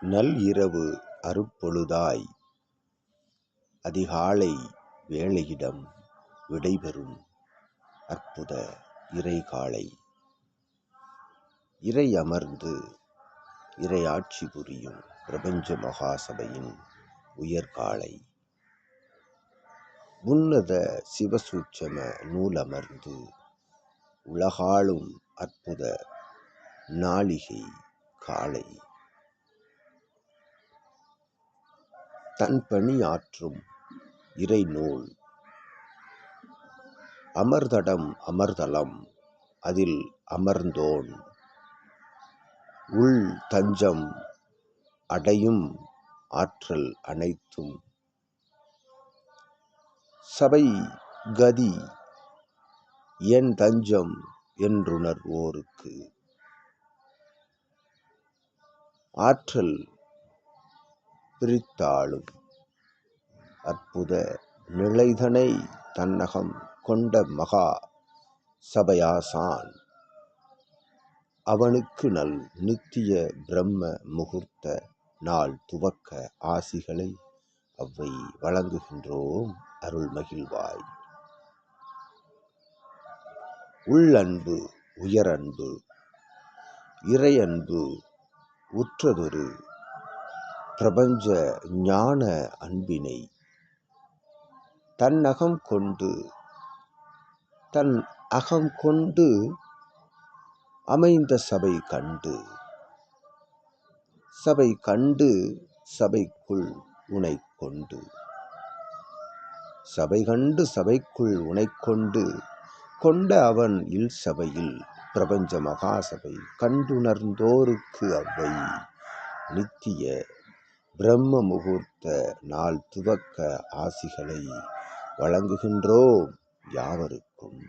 நல் இரவு அருட்பொழுதாய் அதிகாலை வேளையிடம் விடைபெறும் அற்புத இறைகாலை. இறை அமர்ந்து இறையாட்சி புரியும் பிரபஞ்ச மகாசபையின் உயர்காலை. உன்னத சிவசூட்சம நூலமர்ந்து உலகாளும் அற்புத நாளிகை காலை. தன் பணியாற்றும் இறைநூல். அமர்தடம் அமர்தலம் அதில் அமர்ந்தோன். உள் தஞ்சம் அடையும் ஆற்றல் அனைத்தும். சபை கதி என் தஞ்சம் என்றுணர்வோருக்கு. ஆற்றல் பிரித்தாளும். அற்புத நிலைதனை தன்னகம் கொண்ட மகா சபையாசான். அவனுக்கு நல் நித்திய பிரம்ம முகூர்த்த நாள் துவக்க ஆசிகளை அவ்வை வழங்குகின்றோம் அருள் மகிழ்வாய் உள்ளன்பு உயரன்பு இறையன்பு உற்றதொரு பிரபஞ்ச ஞான அன்பினை தன் அகம் கொண்டு தன் அகம் கொண்டு அமைந்த சபை கண்டு சபை கண்டு சபைக்குள் உனை கொண்டு சபை கண்டு சபைக்குள் உனை கொண்டு கொண்ட அவன் இல் சபையில் பிரபஞ்ச மகாசபை கண்டுணர்ந்தோருக்கு அவை நித்திய பிரம்ம முகூர்த்த நாள் துவக்க ஆசிகளை வழங்குகின்றோம் யாவருக்கும்.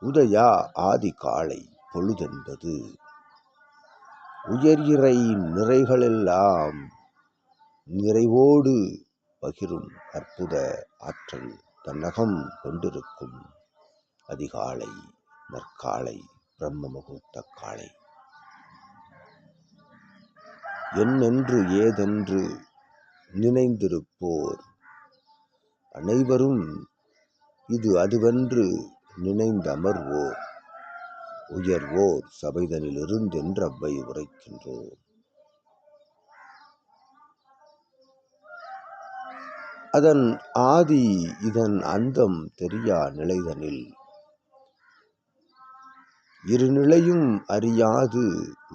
உதயா ஆதி காலை பொழுதென்பது. உயர் இறை நிறைகளெல்லாம் நிறைவோடு பகிரும் அற்புத ஆற்றல் தன்னகம் கொண்டிருக்கும். அதிகாலை நற்காலை பிரம்ம முகூர்த்த காலை. என்னென்று ஏதென்று நினைந்திருப்போர். அனைவரும் இது அதுவென்று நினைந்தமர்வோர். உயர்வோர் சபைதனிலிருந்து அவ்வை உரைக்கின்றோம் அதன் ஆதி இதன் அந்தம் தெரியா நிலைதனில் இரு நிலையும் அறியாது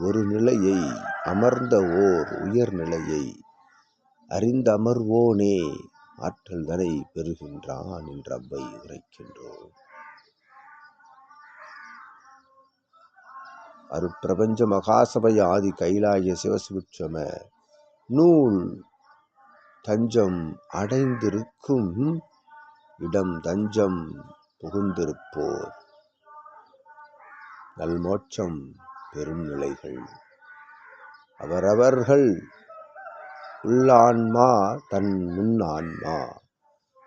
ஒரு நிலையை அமர்ந்த ஓர் உயர்நிலையை அறிந்தமர்வோனே ஆற்றல் தனை பெறுகின்றான் என்று அவ்வை உரைக்கின்றோம். அருட்பிரபஞ்ச மகாசபை ஆதி கைலாய சிவசுட்சம நூல் தஞ்சம் அடைந்திருக்கும் இடம் தஞ்சம் புகுந்திருப்போர். நல்மோட்சம் பெரும் நிலைகள் அவரவர்கள் உள்ளான்மா தன் முன்னான்மா.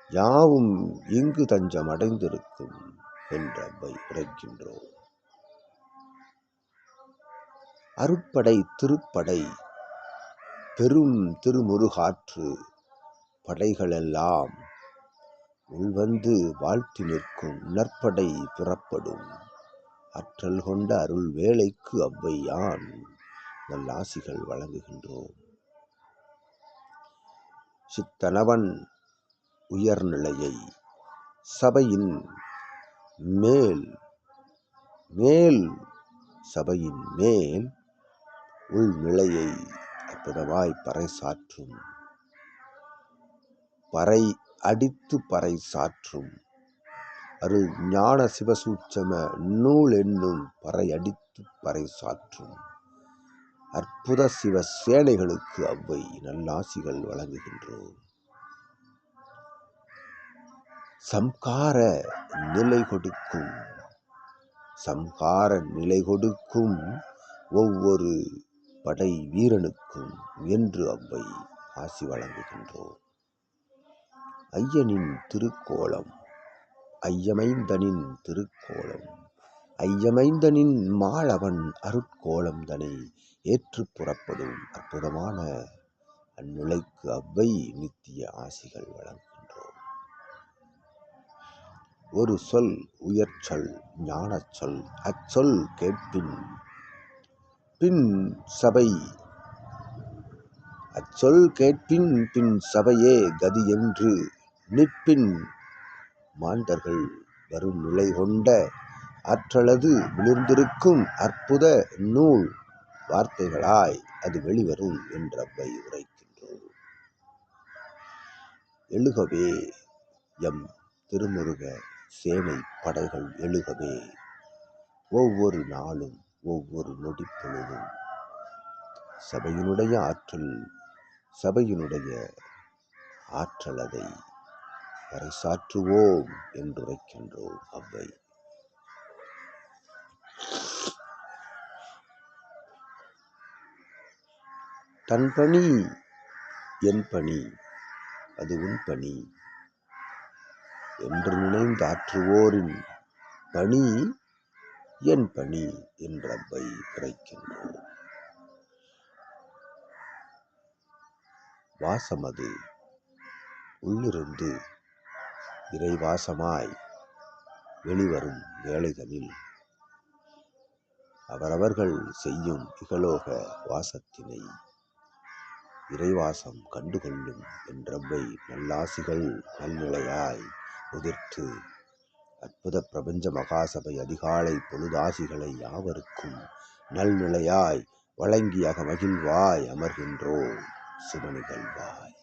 யாவும் இங்கு தஞ்சம் அடைந்திருக்கும் என்ற உரைக்கின்றோம். அருட்படை திருப்படை பெரும் திருமுருகாற்று படைகளெல்லாம் உள்வந்து வாழ்த்தி நிற்கும் நற்படை புறப்படும். அற்றல் கொண்ட அருள் வேலைக்கு அவ்வையான் நல்லாசிகள் வழங்குகின்றோம். சித்தனவன் உயர்நிலையை சபையின் மேல் மேல் சபையின் மேல் உள்நிலையை அற்புதமாய் பறைசாற்றும் பறை அடித்து பறை சாற்றும் அருள் ஞான சிவசூட்சம நூல் என்னும் பறையடித்து பறை சாற்றும் அற்புத சிவ சேனைகளுக்கு அவ்வை நல்லாசிகள் வழங்குகின்றோம். சம்கார நிலை கொடுக்கும் சம்கார நிலை கொடுக்கும் ஒவ்வொரு படை வீரனுக்கும் என்று அவ்வை ஆசி வழங்குகின்றோம். ஐயனின் திருக்கோலம் ஐயமைந்தனின் திருக்கோலம். ஐயமைந்தனின் மாளவன் அருட்கோலம்தனை ஏற்றுப் புறப்படும் அற்புதமான அந்நிலைக்கு அவ்வை நித்திய ஆசிகள் வழங்குகின்றோம். ஒரு சொல் உயர்ச்சொல் ஞானச் சொல் அச்சொல் கேட்பின். பின் சபை அச்சொல் கேட்பின் பின் சபையே கதி என்று நிற்பின். மாந்தர்கள் வரும் நிலை கொண்ட ஆற்றலது மிளிர்ந்திருக்கும் அற்புத நூல் வார்த்தைகளாய் அது வெளிவரும் என்றவ்வை உரைக்கின்றோம். எழுகவே எம் திருமுருக சேனைப் படைகள் எழுகவே ஒவ்வொரு நாளும் ஒவ்வொரு நொடிப்பொழுதும் சபையினுடைய ஆற்றல் சபையினுடைய ஆற்றல் அதை பறைசாற்றுவோம் என்றுரைக்கின்றோம் அவ்வை. தன் பணி என் பணி அது உன் பணி என்று நினைந்தாற்றுவோரின் பணி என் பணி என்றவ்வை உரைக்கின்றோம். வாசமது உள்ளிருந்து இறைவாசமாய் வெளிவரும் வேளைதனில் அவரவர்கள் செய்யும் இகலோக வாசத்தினை இறைவாசம் கண்டுகொள்ளும் என்றவை நல்லாசிகள் நல்நிலையாய் உதிர்த்து அற்புதப் பிரபஞ்ச மகாசபை அதிகாலை பொழுதாசிகளை யாவருக்கும் நல்நிலையாய் வழங்கியாக மகிழ்வாய் அமர்கின்றோம் சுப நிகழ்வாய்.